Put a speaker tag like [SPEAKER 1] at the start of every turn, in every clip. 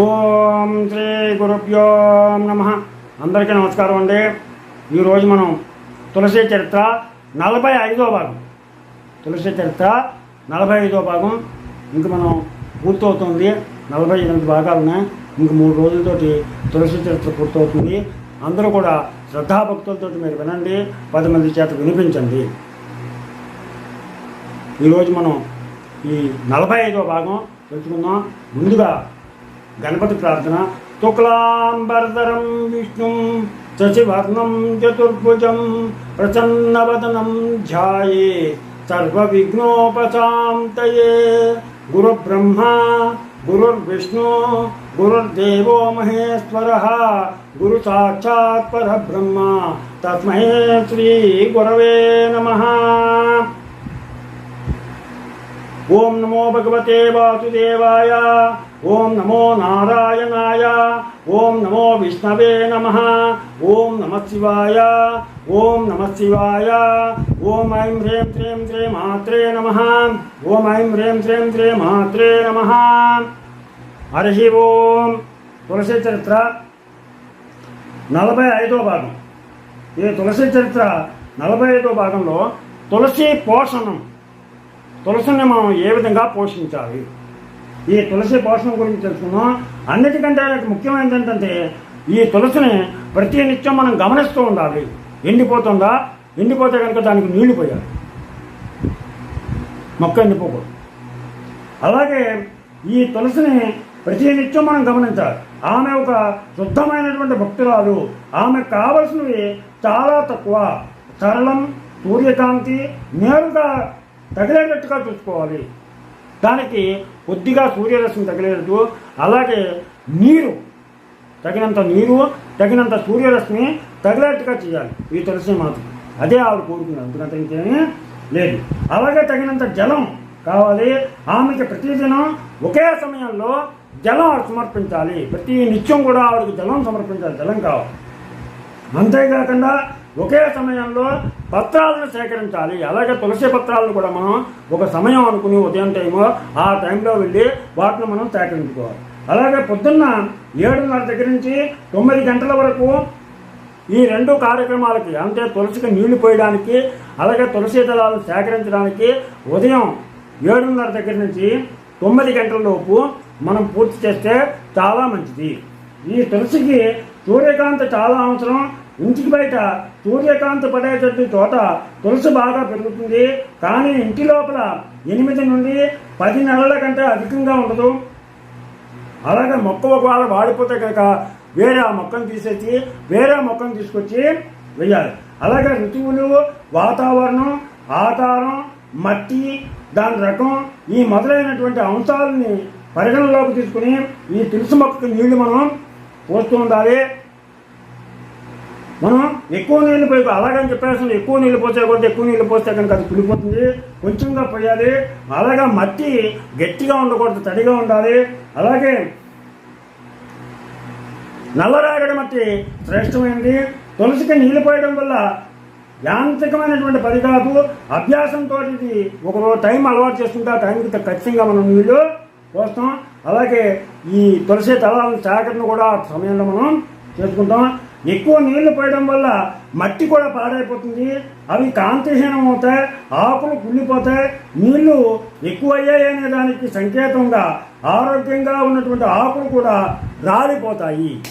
[SPEAKER 1] ఓం శ్రీ గురుభ్యో నమ. అందరికీ నమస్కారం అండి. ఈరోజు మనం తులసి చరిత్ర నలభై ఐదో భాగం. తులసి చరిత్ర నలభై ఐదో భాగం. ఇంక మనం పూర్తవుతుంది. నలభై ఎనిమిది భాగాలు ఉన్నాయి. ఇంక మూడు రోజులతోటి తులసి చరిత్ర పూర్తవుతుంది. అందరూ కూడా శ్రద్ధాభక్తులతో మీరు వినండి. పది మంది చేత వినిపించండి. ఈరోజు మనం ఈ నలభై ఐదో భాగం తెలుసుకుందాం. ముందుగా गणपतिप्रार्थना तुक्लाम्बरधरं विष्णुं शशिवर्णं चतुर्भुजं प्रसन्नवदनं ध्याये, सर्वविघ्नोपशान्तये। गुरुब्रह्मा, गुरुर्विष्णु, गुरुर्देवो महेश्वरः ब्रह्म परब्रह्म। श्री गुरव नम। ओं नमो भगवते वासुदेवाय। ఓం నమో నారాయణాయ ఓం నమో విష్ణవే నమ ఓం నమ శివాయ ఓం నమ శివాయ ఓం ఐం హ్రీం శ్రీం శ్రీ మాత్రే నమ ఓం ఐం హ్రీం శ్రీం శ్రీ మాత్రే నమ. హరి ఓం. తులసి చరిత్ర నలభై ఐదో భాగం. ఈ తులసి చరిత్ర నలభై ఐదో భాగంలో తులసి పోషణం తులసిని మనం ఏ విధంగా పోషించాలి? ఈ తులసి పోషణ గురించి తెలుసుకుందాం అన్నిటికంటే ముఖ్యమైనది ఏంటంటే ఈ తులసిని ప్రతి నిత్యం మనం గమనిస్తూ ఉండాలి. ఎండిపోతుందా? ఎండిపోతే కనుక దానికి నీళ్ళు పోయాలి. మొక్క ఎండిపోకూడదు. అలాగే ఈ తులసిని ప్రతి నిత్యం మనం గమనించాలి. ఆమె ఒక శుద్ధమైనటువంటి భక్తురాలు. ఆమెకు కావలసినవి చాలా తక్కువ. సరళం సూర్యకాంతి నేరుగా తగిలేటట్టుగా చూసుకోవాలి. దానికి కొద్దిగా సూర్యరశ్మి తగిలేదు అలాగే నీరు తగినంత నీరు తగినంత సూర్యరశ్మి తగిలేట్టుగా చేయాలి. ఈ తులసి మాత్రం అదే ఆవిడ కోరుకున్నారు ఎందుకంటే ఇంకేమీ లేదు. అలాగే తగినంత జలం కావాలి. ఆమెకి ప్రతిదినం ఒకే సమయంలో జలం సమర్పించాలి. ప్రతి నిత్యం కూడా ఆవిడకు జలం సమర్పించాలి. జలం కావాలి. అంతేకాకుండా ఒకే సమయంలో పత్రాలను సేకరించాలి. అలాగే తులసి పత్రాలను కూడా మనం ఒక సమయం అనుకుని ఉదయం టైము ఆ టైంలో వెళ్ళి వాటిని మనం సేకరించుకోవాలి. అలాగే పొద్దున్న ఏడున్నర దగ్గర నుంచి తొమ్మిది గంటల వరకు ఈ రెండు కార్యక్రమాలకి అంటే తులసికి నీళ్ళు పోయడానికి అలాగే తులసి దళాలను సేకరించడానికి ఉదయం ఏడున్నర దగ్గర నుంచి తొమ్మిది గంటల లోపు మనం పూర్తి చేస్తే చాలా మంచిది. ఈ తులసికి సూర్యకాంతి చాలా అవసరం. ఇంటికి బయట సూర్యకాంతి పడేటువంటి చోట తులసి బాగా పెరుగుతుంది. కానీ ఇంటి లోపల ఎనిమిది నుండి పది నెలల కంటే అధికంగా ఉండదు. అలాగే మొక్క ఒకవేళ వాడిపోతే కనుక వేరే ఆ మొక్కను తీసేసి వేరే మొక్కను తీసుకొచ్చి వేయాలి. అలాగే ఋతువులు వాతావరణం ఆకారం మట్టి దాని రకం ఈ మొదలైనటువంటి అంశాలని పరిగణలోకి తీసుకుని ఈ తులసి మొక్కకి నీళ్ళు మనం పోస్తూ ఉండాలి. మనం ఎక్కువ నీళ్ళు పోయి అలాగని చెప్పేసి ఎక్కువ నీళ్ళు పోసే కొద్ది ఎక్కువ నీళ్ళు పోస్తే కనుక అది కులిపోతుంది కొంచెంగా పోయాలి. అలాగే మట్టి గట్టిగా ఉండకూడదు తడిగా ఉండాలి. అలాగే నల్లరాగడి మట్టి శ్రేష్టమైనది. తులసికి నీళ్ళు పోయడం వల్ల యాంత్రికమైనటువంటి పని కాదు అభ్యాసంతో ఇది ఒక టైం అలవాటు చేసుకుంటే టైంకి ఖచ్చితంగా మనం నీళ్ళు పోస్తాం. అలాగే ఈ తులసి తలాలను సేకరణ కూడా సమయంలో మనం చేసుకుంటాం. ఎక్కువ నీళ్ళు పోయడం వల్ల మట్టి కూడా పాడైపోతుంది. అవి కాంతిహీనం అవుతాయి ఆకులు కుళ్ళిపోతాయి నీళ్ళు ఎక్కువ అయ్యాయి దానికి సంకేతంగా ఆరోగ్యంగా ఉన్నటువంటి ఆకులు కూడా రాలిపోతాయి.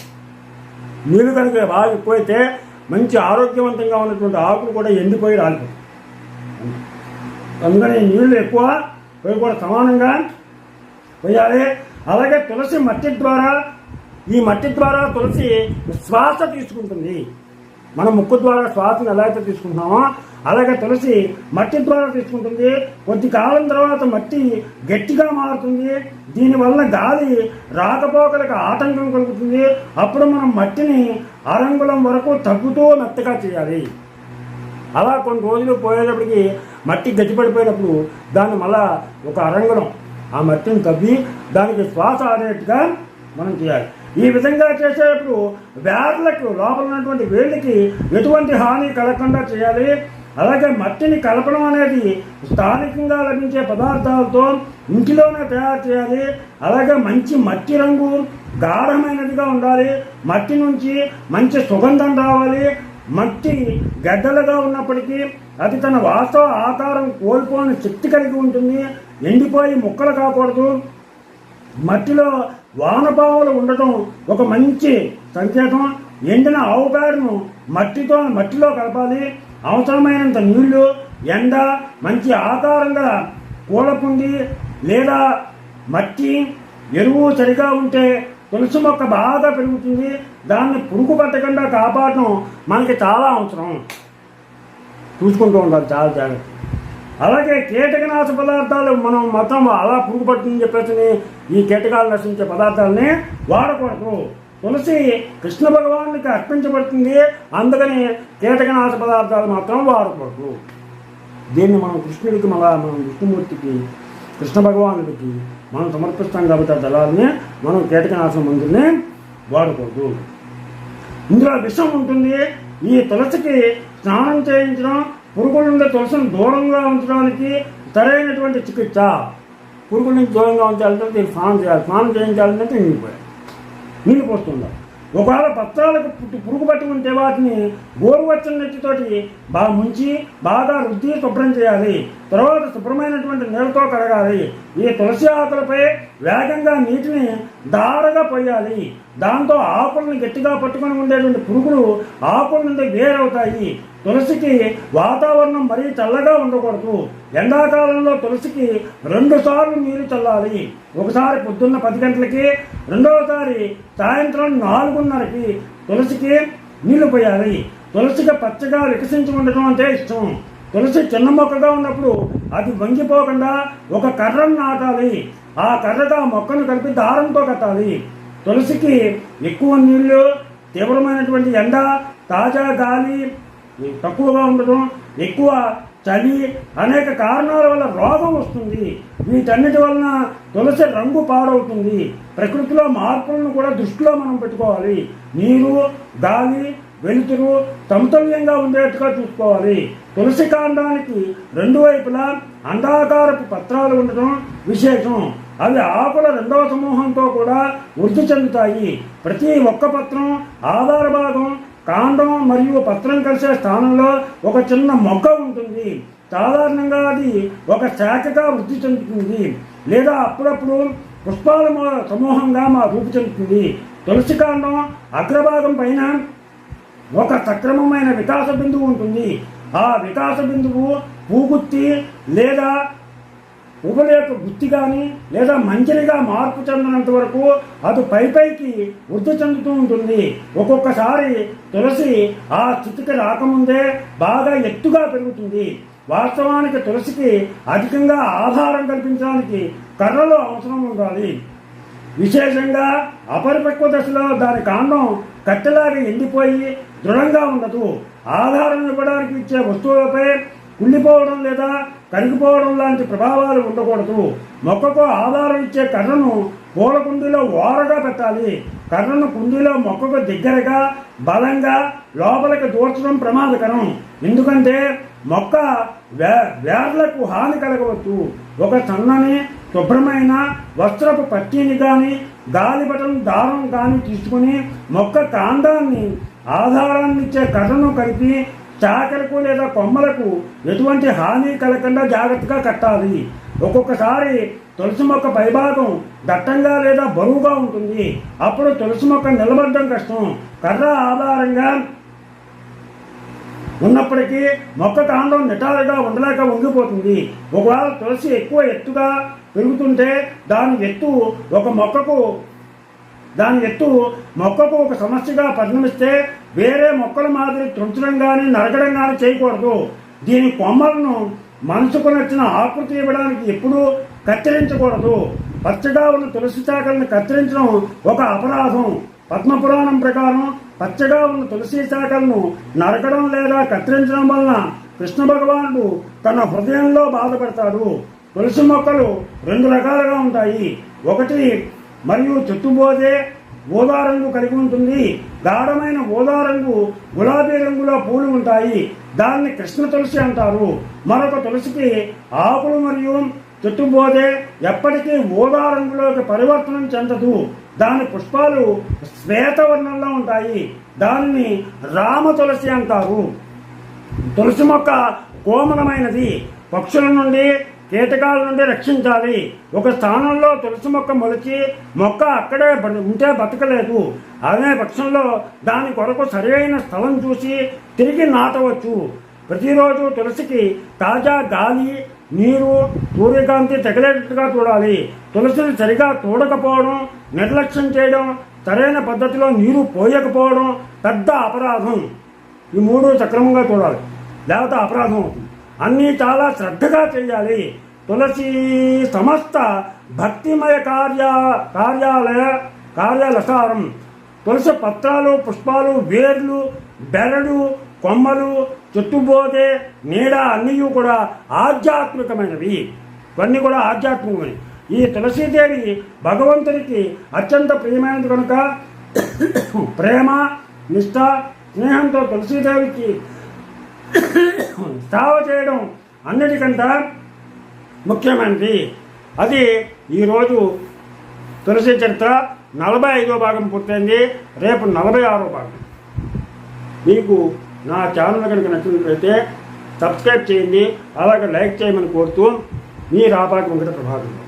[SPEAKER 1] నీళ్ళు కనుక బాగా ఎక్కువైతే మంచి ఆరోగ్యవంతంగా ఉన్నటువంటి ఆకులు కూడా ఎండిపోయి రాలిపోతాయి. అందుకని నీళ్ళు ఎక్కువ పోయి కూడా సమానంగా పోయాలి. అలాగే తులసి మట్టి ద్వారా ఈ మట్టి ద్వారా తులసి శ్వాస తీసుకుంటుంది. మనం ముక్కు ద్వారా శ్వాసను ఎలా అయితే తీసుకుంటున్నామో అలాగే తులసి మట్టి ద్వారా తీసుకుంటుంది. కొద్ది కాలం తర్వాత మట్టి గట్టిగా మారుతుంది. దీనివల్ల గాలి రాకపోకలకు ఆటంకం కలుగుతుంది. అప్పుడు మనం మట్టిని అరంగుళం వరకు తగ్గుతూ మెత్తగా చేయాలి. అలా కొన్ని రోజులు పోయేటప్పటికి మట్టి గట్టిపడిపోయినప్పుడు దాన్ని మళ్ళా ఒక అరంగుళం ఆ మట్టిని తవ్వి దానికి శ్వాస ఆడేట్టుగా మనం చేయాలి. ఈ విధంగా చేసేటప్పుడు వ్యాధులకు లోపల ఉన్నటువంటి వేళ్ళకి ఎటువంటి హాని కలగకుండా చేయాలి. అలాగే మట్టిని కలపడం అనేది స్థానికంగా లభించే పదార్థాలతో ఇంటిలోనే తయారు చేయాలి. అలాగే మంచి మట్టి రంగు గాఢమైనదిగా ఉండాలి. మట్టి నుంచి మంచి సుగంధం రావాలి. మట్టి గడ్డలుగా ఉన్నప్పటికీ అది తన వాస్తవ ఆకారం కోల్పోని శక్తి కలిగి ఉంటుంది. ఎండిపోయి ముక్కలు కాకూడదు. మట్టిలో వానపాములు ఉండటం ఒక మంచి సంకేతం. ఎండిన ఆవు పేడను మట్టితో మట్టిలో కలపాలి. అవసరమైనంత నీళ్ళు ఎండ మంచి ఆకారంగా కూలపుండి లేదా మట్టి ఎరువు సరిగా ఉంటే తులసి మొక్క బాగా పెరుగుతుంది. దాన్ని పురుగు పట్టకుండా కాపాడటం మనకి చాలా అవసరం. చూసుకుంటూ ఉండాలి చాలా జాగ్రత్త. అలాగే కీటకనాశ పదార్థాలు మనం మొత్తం అలా పురుగు పడుతుందని చెప్పేసి ఈ కీటకాలు నశించే పదార్థాలని వాడకూడదు. తులసి కృష్ణ భగవానికి అర్పించబడుతుంది. అందుకని కీటకనాశ పదార్థాలు మాత్రం వాడకూడదు. దీన్ని మనం కృష్ణుడికి మళ్ళా మనం విష్ణుమూర్తికి కృష్ణ భగవానుడికి మనం సమర్పిస్తాం కాబట్టి ఆ దళాలని మనం కీటకనాశ మందుల్ని వాడకూడదు. ఇందులో విషం ఉంటుంది. ఈ తులసికి స్నానం చేయించడం పురుగుల నుండి తులసిని దూరంగా ఉంచడానికి సరైనటువంటి చికిత్స. పురుగుల నుంచి దూరంగా ఉంచాలంటే దీన్ని స్నానం చేయాలి. స్నానం చేయించాలంటే నీళ్ళు నీళ్ళు పోస్తుండాలి ఒకవేళ పత్రాలకు పుట్టి పురుగు పట్టుకుంటే వాటిని గోరువచ్చని నెత్తితోటి బాగా ముంచి బాగా రుద్ది శుభ్రం చేయాలి. తర్వాత శుభ్రమైనటువంటి నీళ్ళతో కడగాలి. ఈ తులసి ఆకులపై వేగంగా నీటిని దారగా పోయాలి. దాంతో ఆకులను గట్టిగా పట్టుకొని ఉండేటువంటి పురుగులు ఆకుల నుండి వేరవుతాయి. తులసికి వాతావరణం మరీ చల్లగా ఉండకూడదు. ఎండాకాలంలో తులసికి రెండు సార్లు నీరు చల్లాలి. ఒకసారి పొద్దున్న పది గంటలకి రెండవసారి సాయంత్రం నాలుగున్నరకి తులసికి నీళ్ళు పోయాలి. తులసికి పచ్చగా వికసించి ఉండటం అంటే ఇష్టం. తులసి చిన్న మొక్కగా ఉన్నప్పుడు అది వంగిపోకుండా ఒక కర్రను నాటాలి. ఆ కర్రగా మొక్కను కలిపి దారంతో కట్టాలి. తులసికి ఎక్కువ నీళ్ళు తీవ్రమైనటువంటి ఎండ తాజా గాలి తక్కువగా ఉండటం ఎక్కువ చలి అనేక కారణాల వల్ల రోగం వస్తుంది. వీటన్నిటి వలన తులసి రంగు పాడవుతుంది. ప్రకృతిలో మార్పులను కూడా దృష్టిలో మనం పెట్టుకోవాలి. నీరు గాలి వెలుతురు సమతుల్యంగా ఉండేట్టుగా చూసుకోవాలి. తులసి కాండానికి రెండు వైపులా అండాకారపు పత్రాలు ఉండటం విశేషం. అవి ఆకుల రెండవ సమూహంతో కూడా వృద్ధి చెందుతాయి. ప్రతి ఒక్క పత్రం ఆధార భాగం కాండం మరియు పత్రం కలిసే స్థానంలో ఒక చిన్న మొగ్గ ఉంటుంది. సాధారణంగా అది ఒక శాఖగా వృద్ధి చెందుతుంది లేదా అప్పుడప్పుడు పుష్పాల సమూహంగా మా రూపు చెందుతుంది. తులసి కాండం అగ్రభాగం పైన ఒక సక్రమమైన వికాస బిందువు ఉంటుంది. ఆ వికాస బిందువు పూగుత్తి లేదా ఉపలేక గుత్తి కానీ లేదా మంజరిగా మార్పు చెందినంత వరకు అది పై పైకి వృద్ధి చెందుతూ ఉంటుంది. ఒక్కొక్కసారి తులసి ఆ స్థితికి రాకముందే బాగా ఎత్తుగా పెరుగుతుంది. వాస్తవానికి తులసికి అధికంగా ఆధారం కల్పించడానికి కర్రలు అవసరం ఉండాలి. విశేషంగా అపరిపక్వ దశలో దాని కాండం కట్టెలాగా ఎండిపోయి దృఢంగా ఉండదు ఆధారం ఇవ్వడానికి ఇచ్చే వస్తువులపై కుళ్ళిపోవడం లేదా కరిగిపోవడం లాంటి ప్రభావాలు ఉండకూడదు. మొక్కకు ఆధారం ఇచ్చే కర్రను పూల కుండీలో ఓరగా పెట్టాలి. కర్రను కుండీలో మొక్కకు దగ్గరగా బలంగా లోపలికి దూర్చడం ప్రమాదకరం. ఎందుకంటే మొక్క వే వేర్లకు హాని కలగవచ్చు ఒక సన్నని శుభ్రమైన వస్త్రపు పట్టీని కానీ గాలిపటం దారం కానీ తీసుకుని మొక్క కాండాన్ని ఆధారాన్నిచ్చే కర్రను కలిపి చాకలకు లేదా కొమ్మలకు ఎటువంటి హాని కలగకుండా జాగ్రత్తగా కట్టాలి. ఒక్కొక్కసారి తులసి మొక్క పైభాగం దట్టంగా లేదా బరువుగా ఉంటుంది. అప్పుడు తులసి మొక్క నిలబడడం కష్టం. కర్ర ఆధారంగా ఉన్నప్పటికీ మొక్క కాండం నిటారుగా ఉండలేక ఉండిపోతుంది. ఒకవేళ తులసి ఎక్కువ ఎత్తుగా పెరుగుతుంటే దాని ఎత్తు ఒక మొక్కకు దాని ఎత్తు మొక్కకు ఒక సమస్యగా పరిణమిస్తే వేరే మొక్కల మాదిరి తుంచడం కానీ నరకడం కానీ చేయకూడదు. దీని కొమ్మలను మనసుకు నచ్చిన ఆకృతి ఇవ్వడానికి ఎప్పుడూ కత్తిరించకూడదు. పచ్చగా ఉన్న తులసి శాఖలను కత్తిరించడం ఒక అపరాధం. పద్మపురాణం ప్రకారం పచ్చగా ఉన్న తులసి శాఖలను నరకడం లేదా కత్తిరించడం వలన కృష్ణ భగవానుడు తన హృదయంలో బాధపడతాడు. తులసి మొక్కలు రెండు రకాలుగా ఉంటాయి. ఒకటి మరియు చుట్టుబోదే ఊదా రంగు కలిగి ఉంటుంది. గాఢమైన ఊదా రంగు గులాబీ రంగులో పూలు ఉంటాయి. దాన్ని కృష్ణ తులసి అంటారు. మరొక తులసికి ఆకులు మరియు చుట్టుబోదే ఎప్పటికీ ఊదా రంగులోకి పరివర్తనం చెందదు. దాని పుష్పాలు శ్వేతవర్ణంలో ఉంటాయి. దానిని రామ తులసి అంటారు. తులసి మొక్క కోమలమైనది. పక్షుల నుండి కీటకాల నుండి రక్షించాలి. ఒక స్థానంలో తులసి మొక్క మొలిచి మొక్క అక్కడే ఉంటే బతకలేదు. అనే పక్షంలో దాని కొరకు సరైన స్థలం చూసి తిరిగి నాటవచ్చు. ప్రతిరోజు తులసికి తాజా గాలి నీరు సూర్యకాంతి తగిలేటట్టుగా చూడాలి. తులసిని సరిగా చూడకపోవడం నిర్లక్ష్యం చేయడం సరైన పద్ధతిలో నీరు పోయకపోవడం పెద్ద అపరాధం. ఈ మూడు సక్రమంగా చూడాలి. లేకపోతే అపరాధం అవుతుంది. అన్నీ చాలా శ్రద్ధగా చేయాలి. తులసి సమస్త భక్తిమయ కార్య కార్యాలయ కార్యాలసారం. తులసి పత్రాలు పుష్పాలు వేర్లు బెరడు కొమ్మలు చుట్టుబోదే నీడ అన్నీ కూడా ఆధ్యాత్మికమైనవి. ఇవన్నీ కూడా ఆధ్యాత్మికమైనవి. ఈ తులసీదేవి భగవంతునికి అత్యంత ప్రియమైనది కనుక ప్రేమ నిష్ఠ స్నేహంతో తులసీదేవికి సేవ చేయడం అన్నిటికంటే ముఖ్యమైనది. అది ఈరోజు తులసి చరిత్ర నలభై ఐదో భాగం పూర్తయింది. రేపు నలభై ఆరో భాగం. మీకు నా ఛానల్ కనుక నచ్చినట్లయితే సబ్స్క్రైబ్ చేయండి. అలాగే లైక్ చేయమని కోరుతూ మీ రాపాకి వెంకట ప్రభాకర్.